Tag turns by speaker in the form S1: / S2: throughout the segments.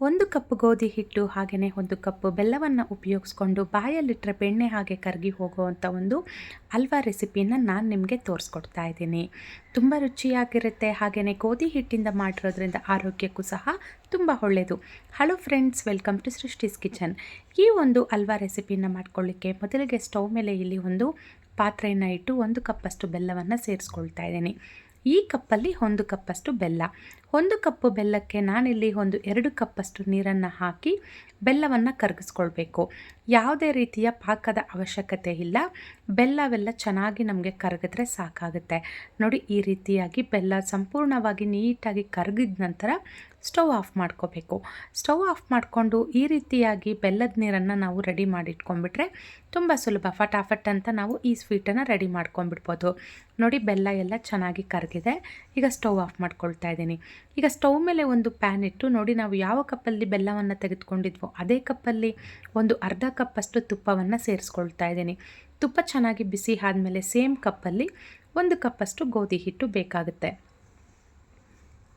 S1: ಒಂದು ಕಪ್ ಗೋಧಿ ಹಿಟ್ಟು ಹಾಗೆಯೇ ಒಂದು ಕಪ್ ಬೆಲ್ಲವನ್ನು ಉಪಯೋಗಿಸ್ಕೊಂಡು ಬಾಯಲ್ಲಿಟ್ಟರೆ ಬೆಣ್ಣೆ ಹಾಗೆ ಕರಗಿ ಹೋಗುವಂಥ ಒಂದು ಹಲ್ವಾ ರೆಸಿಪಿನ ನಾನು ನಿಮಗೆ ತೋರಿಸ್ಕೊಡ್ತಾ ಇದ್ದೀನಿ. ತುಂಬ ರುಚಿಯಾಗಿರುತ್ತೆ. ಹಾಗೆಯೇ ಗೋಧಿ ಹಿಟ್ಟಿಂದ ಮಾಡಿರೋದ್ರಿಂದ ಆರೋಗ್ಯಕ್ಕೂ ಸಹ ತುಂಬ ಒಳ್ಳೆಯದು hello friends welcome to Srishti's kitchen ಈ ಒಂದು ಹಲ್ವಾ ರೆಸಿಪಿನ ಮಾಡ್ಕೊಳ್ಳಿಕ್ಕೆ ಮೊದಲಿಗೆ ಸ್ಟೌವ್ ಮೇಲೆ ಇಲ್ಲಿ ಒಂದು ಪಾತ್ರೆಯನ್ನು ಇಟ್ಟು ಒಂದು ಕಪ್ಪಷ್ಟು ಬೆಲ್ಲವನ್ನು ಸೇರಿಸ್ಕೊಳ್ತಾ ಇದ್ದೀನಿ. ಈ ಕಪ್ಪಲ್ಲಿ ಒಂದು ಕಪ್ಪಷ್ಟು ಬೆಲ್ಲ. ಒಂದು ಕಪ್ಪು ಬೆಲ್ಲಕ್ಕೆ ನಾನಿಲ್ಲಿ ಒಂದು ಎರಡು ಕಪ್ಪಷ್ಟು ನೀರನ್ನು ಹಾಕಿ ಬೆಲ್ಲವನ್ನು ಕರಗಿಸ್ಕೊಳ್ಬೇಕು. ಯಾವುದೇ ರೀತಿಯ ಪಾಕದ ಅವಶ್ಯಕತೆ ಇಲ್ಲ. ಬೆಲ್ಲವೆಲ್ಲ ಚೆನ್ನಾಗಿ ನಮಗೆ ಕರಗಿದ್ರೆ ಸಾಕಾಗುತ್ತೆ. ನೋಡಿ, ಈ ರೀತಿಯಾಗಿ ಬೆಲ್ಲ ಸಂಪೂರ್ಣವಾಗಿ ನೀಟಾಗಿ ಕರಗಿದ ನಂತರ ಸ್ಟವ್ ಆಫ್ ಮಾಡ್ಕೋಬೇಕು. ಸ್ಟವ್ ಆಫ್ ಮಾಡಿಕೊಂಡು ಈ ರೀತಿಯಾಗಿ ಬೆಲ್ಲದ ನೀರನ್ನು ನಾವು ರೆಡಿ ಮಾಡಿಟ್ಕೊಂಡ್ಬಿಟ್ರೆ ತುಂಬ ಸುಲಭ. ಫಟಾಫಟ್ ಅಂತ ನಾವು ಈ ಸ್ವೀಟನ್ನು ರೆಡಿ ಮಾಡ್ಕೊಂಡ್ಬಿಡ್ಬೋದು. ನೋಡಿ ಬೆಲ್ಲ ಎಲ್ಲ ಚೆನ್ನಾಗಿ ಕರಗಿದೆ ಈಗ ಸ್ಟವ್ ಆಫ್ ಮಾಡ್ಕೊಳ್ತಾ ಇದ್ದೀನಿ. ಈಗ ಸ್ಟವ್ ಮೇಲೆ ಒಂದು ಪ್ಯಾನ್ ಇಟ್ಟು ನೋಡಿ ನಾವು ಯಾವ ಕಪ್ಪಲ್ಲಿ ಬೆಲ್ಲವನ್ನು ತೆಗೆದುಕೊಂಡಿದ್ವೋ ಅದೇ ಕಪ್ಪಲ್ಲಿ ಒಂದು ಅರ್ಧ ಕಪ್ಪಷ್ಟು ತುಪ್ಪವನ್ನು ಸೇರಿಸ್ಕೊಳ್ತಾ ಇದ್ದೀನಿ. ತುಪ್ಪ ಚೆನ್ನಾಗಿ ಬಿಸಿ ಆದಮೇಲೆ ಸೇಮ್ ಕಪ್ಪಲ್ಲಿ ಒಂದು ಕಪ್ಪಷ್ಟು ಗೋಧಿ ಹಿಟ್ಟು ಬೇಕಾಗುತ್ತೆ.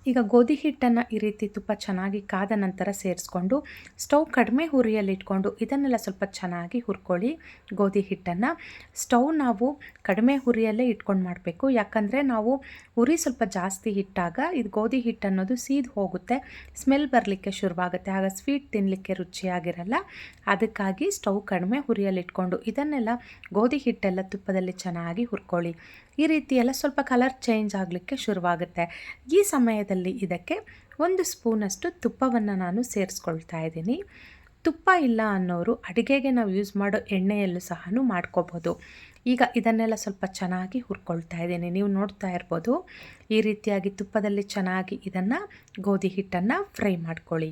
S1: ಈಗ ಗೋಧಿ ಹಿಟ್ಟನ್ನು ಈ ರೀತಿ ತುಪ್ಪ ಚೆನ್ನಾಗಿ ಕಾದ ನಂತರ ಸೇರಿಸ್ಕೊಂಡು ಸ್ಟವ್ ಕಡಿಮೆ ಹುರಿಯಲ್ಲಿ ಇಟ್ಕೊಂಡು ಇದನ್ನೆಲ್ಲ ಸ್ವಲ್ಪ ಚೆನ್ನಾಗಿ ಹುರ್ಕೊಳ್ಳಿ ಗೋಧಿ ಹಿಟ್ಟನ್ನು. ಸ್ಟವ್ ನಾವು ಕಡಿಮೆ ಹುರಿಯಲ್ಲೇ ಇಟ್ಕೊಂಡು ಮಾಡಬೇಕು. ಯಾಕಂದರೆ ನಾವು ಉರಿ ಸ್ವಲ್ಪ ಜಾಸ್ತಿ ಇಟ್ಟಾಗ ಇದು ಗೋಧಿ ಹಿಟ್ಟು ಅನ್ನೋದು ಸೀದು ಹೋಗುತ್ತೆ, ಸ್ಮೆಲ್ ಬರಲಿಕ್ಕೆ ಶುರುವಾಗುತ್ತೆ. ಆಗ ಸ್ವೀಟ್ ತಿನ್ನಲಿಕ್ಕೆ ರುಚಿಯಾಗಿರಲ್ಲ. ಅದಕ್ಕಾಗಿ ಸ್ಟವ್ ಕಡಿಮೆ ಹುರಿಯಲ್ಲಿಟ್ಕೊಂಡು ಇದನ್ನೆಲ್ಲ ಗೋಧಿ ಹಿಟ್ಟೆಲ್ಲ ತುಪ್ಪದಲ್ಲಿ ಚೆನ್ನಾಗಿ ಹುರ್ಕೊಳ್ಳಿ. ಈ ರೀತಿ ಎಲ್ಲ ಸ್ವಲ್ಪ ಕಲರ್ ಚೇಂಜ್ ಆಗಲಿಕ್ಕೆ ಶುರುವಾಗುತ್ತೆ. ಈ ಸಮಯದಲ್ಲಿ ಇದಕ್ಕೆ ಒಂದು ಸ್ಪೂನಷ್ಟು ತುಪ್ಪವನ್ನು ನಾನು ಸೇರಿಸ್ಕೊಳ್ತಾ ಇದ್ದೀನಿ. ತುಪ್ಪ ಇಲ್ಲ ಅನ್ನೋರು ಅಡುಗೆಗೆ ನಾವು ಯೂಸ್ ಮಾಡೋ ಎಣ್ಣೆಯಲ್ಲೂ ಸಹ ಮಾಡ್ಕೋಬೋದು. ಈಗ ಇದನ್ನೆಲ್ಲ ಸ್ವಲ್ಪ ಚೆನ್ನಾಗಿ ಹುರ್ಕೊಳ್ತಾ ಇದ್ದೀನಿ. ನೀವು ನೋಡ್ತಾ ಇರ್ಬೋದು, ಈ ರೀತಿಯಾಗಿ ತುಪ್ಪದಲ್ಲಿ ಚೆನ್ನಾಗಿ ಇದನ್ನು ಗೋಧಿ ಹಿಟ್ಟನ್ನು ಫ್ರೈ ಮಾಡ್ಕೊಳ್ಳಿ.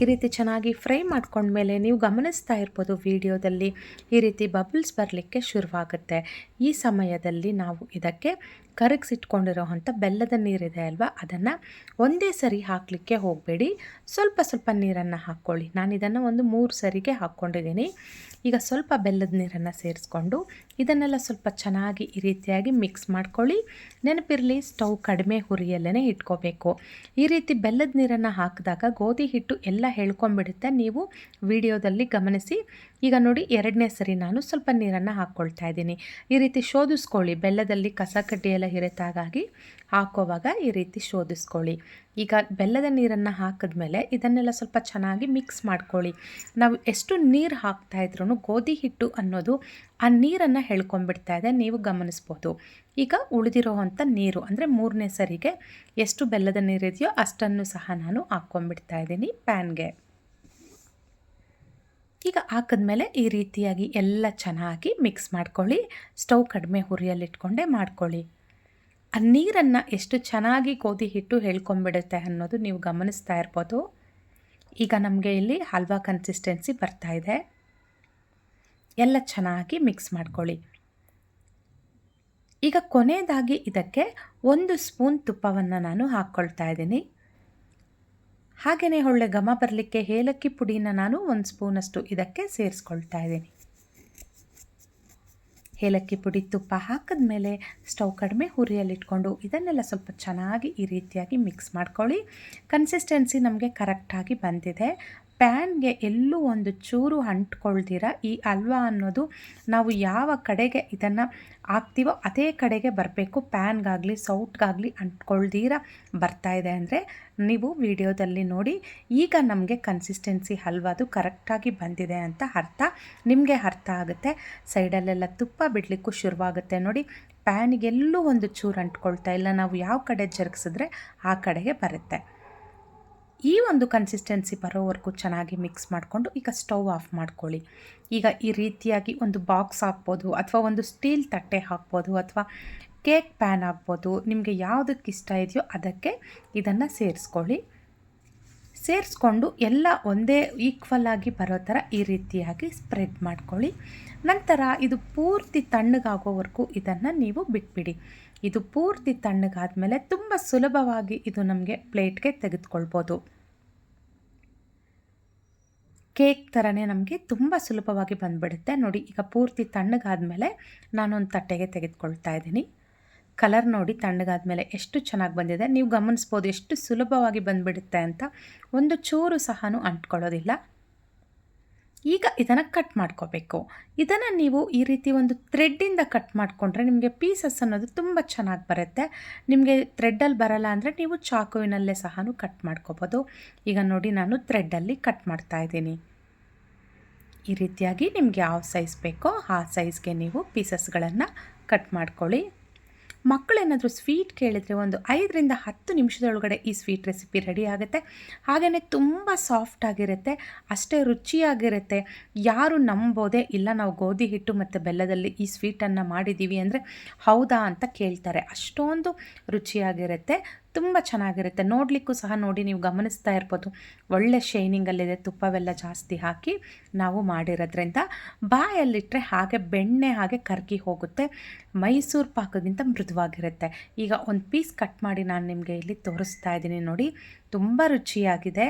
S1: ಈ ರೀತಿ ಚೆನ್ನಾಗಿ ಫ್ರೈ ಮಾಡ್ಕೊಂಡ್ಮೇಲೆ ನೀವು ಗಮನಿಸ್ತಾ ಇರ್ಬೋದು ವಿಡಿಯೋದಲ್ಲಿ ಈ ರೀತಿ ಬಬಲ್ಸ್ ಬರಲಿಕ್ಕೆ ಶುರುವಾಗುತ್ತೆ. ಈ ಸಮಯದಲ್ಲಿ ನಾವು ಇದಕ್ಕೆ ಕರಗಿಸಿಟ್ಕೊಂಡಿರೋವಂಥ ಬೆಲ್ಲದ ನೀರಿದೆ ಅಲ್ವಾ? ಅದನ್ನು ಒಂದೇ ಸರಿ ಹಾಕಲಿಕ್ಕೆ ಹೋಗಬೇಡಿ. ಸ್ವಲ್ಪ ಸ್ವಲ್ಪ ನೀರನ್ನು ಹಾಕ್ಕೊಳ್ಳಿ. ನಾನು ಇದನ್ನು ಒಂದು ಮೂರು ಸರಿಗೆ ಹಾಕ್ಕೊಂಡಿದ್ದೀನಿ. ಈಗ ಸ್ವಲ್ಪ ಬೆಲ್ಲದ ನೀರನ್ನು ಸೇರಿಸ್ಕೊಂಡು ಇದನ್ನೆಲ್ಲ ಸ್ವಲ್ಪ ಚೆನ್ನಾಗಿ ಈ ರೀತಿಯಾಗಿ ಮಿಕ್ಸ್ ಮಾಡ್ಕೊಳ್ಳಿ. ನೆನಪಿರಲಿ ಸ್ಟವ್ ಕಡಿಮೆ ಹುರಿಯಲ್ಲೇ ಇಟ್ಕೋಬೇಕು. ಈ ರೀತಿ ಬೆಲ್ಲದ ನೀರನ್ನು ಹಾಕಿದಾಗ ಗೋಧಿ ಹಿಟ್ಟು ಎಲ್ಲ ಹೇಳ್ಕೊಂಬಿಡುತ್ತೆ ನೀವು ವಿಡಿಯೋದಲ್ಲಿ ಗಮನಿಸಿ. ಈಗ ನೋಡಿ, ಎರಡನೇ ಸರಿ ನಾನು ಸ್ವಲ್ಪ ನೀರನ್ನು ಹಾಕ್ಕೊಳ್ತಾ ಇದ್ದೀನಿ. ಈ ರೀತಿ ಶೋಧಿಸ್ಕೊಳ್ಳಿ. ಬೆಲ್ಲದಲ್ಲಿ ಕಸ ಕಡ್ಡಿ ಎಲ್ಲ ಇರುತ್ತಾಗಾಗಿ ಹಾಕೋವಾಗ ಈ ರೀತಿ ಶೋಧಿಸ್ಕೊಳ್ಳಿ. ಈಗ ಬೆಲ್ಲದ ನೀರನ್ನು ಹಾಕಿದ್ಮೇಲೆ ಇದನ್ನೆಲ್ಲ ಸ್ವಲ್ಪ ಚೆನ್ನಾಗಿ ಮಿಕ್ಸ್ ಮಾಡ್ಕೊಳ್ಳಿ. ನಾವು ಎಷ್ಟು ನೀರು ಹಾಕ್ತಾ ಇದ್ರೂ ಗೋಧಿ ಹಿಟ್ಟು ಅನ್ನೋದು ಆ ನೀರನ್ನು ಹೇಳ್ಕೊಂಬಿಡ್ತಾ ಇದೆ, ನೀವು ಗಮನಿಸ್ಬೋದು. ಈಗ ಉಳಿದಿರೋವಂಥ ನೀರು, ಅಂದರೆ ಮೂರನೇ ಸರಿಗೆ ಎಷ್ಟು ಬೆಲ್ಲದ ನೀರಿದೆಯೋ ಅಷ್ಟನ್ನು ಸಹ ನಾನು ಹಾಕ್ಕೊಂಬಿಡ್ತಾ ಇದ್ದೀನಿ ಪ್ಯಾನ್ಗೆ. ಈಗ ಹಾಕಿದ್ಮೇಲೆ ಈ ರೀತಿಯಾಗಿ ಎಲ್ಲ ಚೆನ್ನಾಗಿ ಮಿಕ್ಸ್ ಮಾಡ್ಕೊಳ್ಳಿ. ಸ್ಟವ್ ಕಡಿಮೆ ಹುರಿಯಲ್ಲಿಟ್ಕೊಂಡೇ ಮಾಡ್ಕೊಳ್ಳಿ. ಆ ನೀರನ್ನು ಎಷ್ಟು ಚೆನ್ನಾಗಿ ಗೋಧಿ ಹಿಟ್ಟು ಹೇಳ್ಕೊಂಬಿಡುತ್ತೆ ಅನ್ನೋದು ನೀವು ಗಮನಿಸ್ತಾ ಇರ್ಬೋದು. ಈಗ ನಮಗೆ ಇಲ್ಲಿ ಹಲ್ವಾ ಕನ್ಸಿಸ್ಟೆನ್ಸಿ ಬರ್ತಾ ಇದೆ. ಎಲ್ಲ ಚೆನ್ನಾಗಿ ಮಿಕ್ಸ್ ಮಾಡ್ಕೊಳ್ಳಿ. ಈಗ ಕೊನೆಯದಾಗಿ ಇದಕ್ಕೆ ಒಂದು ಸ್ಪೂನ್ ತುಪ್ಪವನ್ನು ನಾನು ಹಾಕ್ಕೊಳ್ತಾ ಇದ್ದೀನಿ. ಹಾಗೆಯೇ ಒಳ್ಳೆ ಘಮ ಬರಲಿಕ್ಕೆ ಏಲಕ್ಕಿ ಪುಡಿನ ನಾನು ಒಂದು ಸ್ಪೂನಷ್ಟು ಇದಕ್ಕೆ ಸೇರಿಸ್ಕೊಳ್ತಾ ಇದ್ದೀನಿ. ಏಲಕ್ಕಿ ಪುಡಿ ತುಪ್ಪ ಹಾಕಿದ ಮೇಲೆ ಸ್ಟವ್ ಕಡಿಮೆ ಹುರಿಯಲ್ಲಿಟ್ಕೊಂಡು ಇದನ್ನೆಲ್ಲ ಸ್ವಲ್ಪ ಚೆನ್ನಾಗಿ ಈ ರೀತಿಯಾಗಿ ಮಿಕ್ಸ್ ಮಾಡ್ಕೊಳ್ಳಿ. ಕನ್ಸಿಸ್ಟೆನ್ಸಿ ನಮಗೆ ಕರೆಕ್ಟಾಗಿ ಬಂದಿದೆ. ಪ್ಯಾನ್ಗೆ ಎಲ್ಲೂ ಒಂದು ಚೂರು ಅಂಟ್ಕೊಳ್ದಿರ ಈ ಹಲ್ವಾ ಅನ್ನೋದು ನಾವು ಯಾವ ಕಡೆಗೆ ಇದನ್ನು ಹಾಕ್ತೀವೋ ಅದೇ ಕಡೆಗೆ ಬರಬೇಕು. ಪ್ಯಾನ್ಗಾಗಲಿ, ಸೌಟ್ಗಾಗಲಿ ಅಂಟ್ಕೊಳ್ದಿರ ಬರ್ತಾ ಇದೆ ಅಂದರೆ ನೀವು ವಿಡಿಯೋದಲ್ಲಿ ನೋಡಿ ಈಗ ನಮಗೆ ಕನ್ಸಿಸ್ಟೆನ್ಸಿ ಹಲ್ವಾದು ಕರೆಕ್ಟಾಗಿ ಬಂದಿದೆ ಅಂತ ಅರ್ಥ. ನಿಮಗೆ ಅರ್ಥ ಆಗುತ್ತೆ. ಸೈಡಲ್ಲೆಲ್ಲ ತುಪ್ಪ ಬಿಡಲಿಕ್ಕೂ ಶುರುವಾಗುತ್ತೆ ನೋಡಿ. ಪ್ಯಾನಿಗೆಲ್ಲೂ ಒಂದು ಚೂರು ಅಂಟ್ಕೊಳ್ತಾ ಇಲ್ಲ. ನಾವು ಯಾವ ಕಡೆ ಜರುಗಿಸಿದ್ರೆ ಆ ಕಡೆಗೆ ಬರುತ್ತೆ. ಈ ಒಂದು ಕನ್ಸಿಸ್ಟೆನ್ಸಿ ಬರೋವರೆಗೂ ಚೆನ್ನಾಗಿ ಮಿಕ್ಸ್ ಮಾಡಿಕೊಂಡು ಈಗ ಸ್ಟವ್ ಆಫ್ ಮಾಡ್ಕೊಳ್ಳಿ. ಈಗ ಈ ರೀತಿಯಾಗಿ ಒಂದು ಬಾಕ್ಸ್ ಹಾಕ್ಬೋದು ಅಥವಾ ಒಂದು ಸ್ಟೀಲ್ ತಟ್ಟೆ ಹಾಕ್ಬೋದು ಅಥವಾ ಕೇಕ್ ಪ್ಯಾನ್ ಹಾಕ್ಬೋದು. ನಿಮಗೆ ಯಾವುದಕ್ಕೆ ಇಷ್ಟ ಇದೆಯೋ ಅದಕ್ಕೆ ಇದನ್ನು ಸೇರಿಸ್ಕೊಳ್ಳಿ. ಸೇರಿಸ್ಕೊಂಡು ಎಲ್ಲ ಒಂದೇ ಈಕ್ವಲ್ ಆಗಿ ಬರೋ ಥರ ಈ ರೀತಿಯಾಗಿ ಸ್ಪ್ರೆಡ್ ಮಾಡ್ಕೊಳ್ಳಿ. ನಂತರ ಇದು ಪೂರ್ತಿ ತಣ್ಣಗಾಗೋವರೆಗೂ ಇದನ್ನು ನೀವು ಬಿಟ್ಬಿಡಿ. ಇದು ಪೂರ್ತಿ ತಣ್ಣಗಾದಮೇಲೆ ತುಂಬ ಸುಲಭವಾಗಿ ಇದು ನಮಗೆ ಪ್ಲೇಟ್ಗೆ ತೆಗೆದುಕೊಳ್ಬೋದು. ಕೇಕ್ ಥರನೇ ನಮಗೆ ತುಂಬ ಸುಲಭವಾಗಿ ಬಂದುಬಿಡುತ್ತೆ. ನೋಡಿ, ಈಗ ಪೂರ್ತಿ ತಣ್ಣಗಾದಮೇಲೆ ನಾನೊಂದು ತಟ್ಟೆಗೆ ತೆಗೆದುಕೊಳ್ತಾ ಇದ್ದೀನಿ. ಕಲರ್ ನೋಡಿ, ತಣ್ಣಗಾದ್ಮೇಲೆ ಎಷ್ಟು ಚೆನ್ನಾಗಿ ಬಂದಿದೆ. ನೀವು ಗಮನಿಸ್ಬೋದು ಎಷ್ಟು ಸುಲಭವಾಗಿ ಬಂದುಬಿಡುತ್ತೆ ಅಂತ. ಒಂದು ಚೂರು ಸಹ ಅಂಟ್ಕೊಳ್ಳೋದಿಲ್ಲ. ಈಗ ಇದನ್ನು ಕಟ್ ಮಾಡ್ಕೋಬೇಕು. ಇದನ್ನು ನೀವು ಈ ರೀತಿ ಒಂದು ಥ್ರೆಡ್ಡಿಂದ ಕಟ್ ಮಾಡಿಕೊಂಡ್ರೆ ನಿಮಗೆ ಪೀಸಸ್ ಅನ್ನೋದು ತುಂಬ ಚೆನ್ನಾಗಿ ಬರುತ್ತೆ. ನಿಮಗೆ ಥ್ರೆಡ್ಡಲ್ಲಿ ಬರಲ್ಲ ಅಂದರೆ ನೀವು ಚಾಕುವಿನಲ್ಲೇ ಸಹ ಕಟ್ ಮಾಡ್ಕೋಬೋದು. ಈಗ ನೋಡಿ ನಾನು ಥ್ರೆಡ್ಡಲ್ಲಿ ಕಟ್ ಮಾಡ್ತಾ ಇದ್ದೀನಿ. ಈ ರೀತಿಯಾಗಿ ನಿಮ್ಗೆ ಯಾವ ಸೈಜ್ ಬೇಕೋ ಆ ಸೈಜ್ಗೆ ನೀವು ಪೀಸಸ್ಗಳನ್ನು ಕಟ್ ಮಾಡ್ಕೊಳ್ಳಿ. ಮಕ್ಕಳೇನಾದರೂ ಸ್ವೀಟ್ ಕೇಳಿದರೆ ಒಂದು ಐದರಿಂದ ಹತ್ತು ನಿಮಿಷದೊಳಗಡೆ ಈ ಸ್ವೀಟ್ ರೆಸಿಪಿ ರೆಡಿ ಆಗುತ್ತೆ. ಹಾಗೆಯೇ ತುಂಬ ಸಾಫ್ಟಾಗಿರುತ್ತೆ ಅಷ್ಟೇ ರುಚಿಯಾಗಿರುತ್ತೆ. ಯಾರು ನಂಬೋದೇ ಇಲ್ಲ, ನಾವು ಗೋಧಿ ಹಿಟ್ಟು ಮತ್ತು ಬೆಲ್ಲದಲ್ಲಿ ಈ ಸ್ವೀಟನ್ನು ಮಾಡಿದ್ದೀವಿ ಅಂದರೆ ಹೌದಾ ಅಂತ ಕೇಳ್ತಾರೆ. ಅಷ್ಟೊಂದು ರುಚಿಯಾಗಿರುತ್ತೆ. ತುಂಬ ಚೆನ್ನಾಗಿರುತ್ತೆ. ನೋಡಲಿಕ್ಕೂ ಸಹ ನೋಡಿ ನೀವು ಗಮನಿಸ್ತಾ ಇರ್ಬೋದು. ಒಳ್ಳೆ ಶೈನಿಂಗಲ್ಲಿದೆ ತುಪ್ಪವೆಲ್ಲ ಜಾಸ್ತಿ ಹಾಕಿ ನಾವು ಮಾಡಿರೋದ್ರಿಂದ ಬಾಯಲ್ಲಿಟ್ಟರೆ ಹಾಗೆ ಬೆಣ್ಣೆ ಹಾಗೆ ಕರ್ಗಿ ಹೋಗುತ್ತೆ. ಮೈಸೂರು ಪಾಕಗಿಂತ ಮೃದುವಾಗಿರುತ್ತೆ. ಈಗ ಒಂದು ಪೀಸ್ ಕಟ್ ಮಾಡಿ ನಾನು ನಿಮಗೆ ಇಲ್ಲಿ ತೋರಿಸ್ತಾ ಇದ್ದೀನಿ ನೋಡಿ. ತುಂಬ ರುಚಿಯಾಗಿದೆ.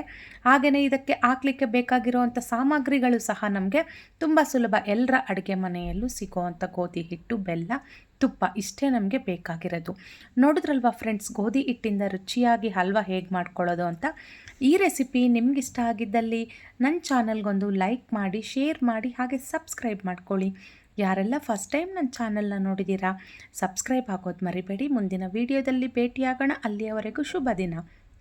S1: ಹಾಗೆಯೇ ಇದಕ್ಕೆ ಹಾಕ್ಲಿಕ್ಕೆ ಬೇಕಾಗಿರುವಂಥ ಸಾಮಗ್ರಿಗಳು ಸಹ ನಮಗೆ ತುಂಬ ಸುಲಭ. ಎಲ್ಲರ ಅಡುಗೆ ಮನೆಯಲ್ಲೂ ಸಿಗುವಂಥ ಗೋಧಿ ಹಿಟ್ಟು, ಬೆಲ್ಲ, ತುಪ್ಪ ಇಷ್ಟೇ ನಮಗೆ ಬೇಕಾಗಿರೋದು. ನೋಡಿದ್ರಲ್ವ ಫ್ರೆಂಡ್ಸ್ ಗೋಧಿ ಹಿಟ್ಟಿಂದ ರುಚಿಯಾಗಿ ಹಲ್ವಾ ಹೇಗೆ ಮಾಡ್ಕೊಳ್ಳೋದು ಅಂತ? ಈ ರೆಸಿಪಿ ನಿಮ್ಗೆ ಆಗಿದ್ದಲ್ಲಿ ನನ್ನ ಚಾನಲ್ಗೊಂದು ಲೈಕ್ ಮಾಡಿ, ಶೇರ್ ಮಾಡಿ, ಹಾಗೆ ಸಬ್ಸ್ಕ್ರೈಬ್ ಮಾಡ್ಕೊಳ್ಳಿ. ಯಾರೆಲ್ಲ ಫಸ್ಟ್ ಟೈಮ್ ನನ್ನ ಚಾನಲ್ನ ನೋಡಿದ್ದೀರಾ ಸಬ್ಸ್ಕ್ರೈಬ್ ಆಗೋದು ಮರಿಬೇಡಿ. ಮುಂದಿನ ವೀಡಿಯೋದಲ್ಲಿ ಭೇಟಿಯಾಗೋಣ. ಅಲ್ಲಿಯವರೆಗೂ ಶುಭ ದಿನ.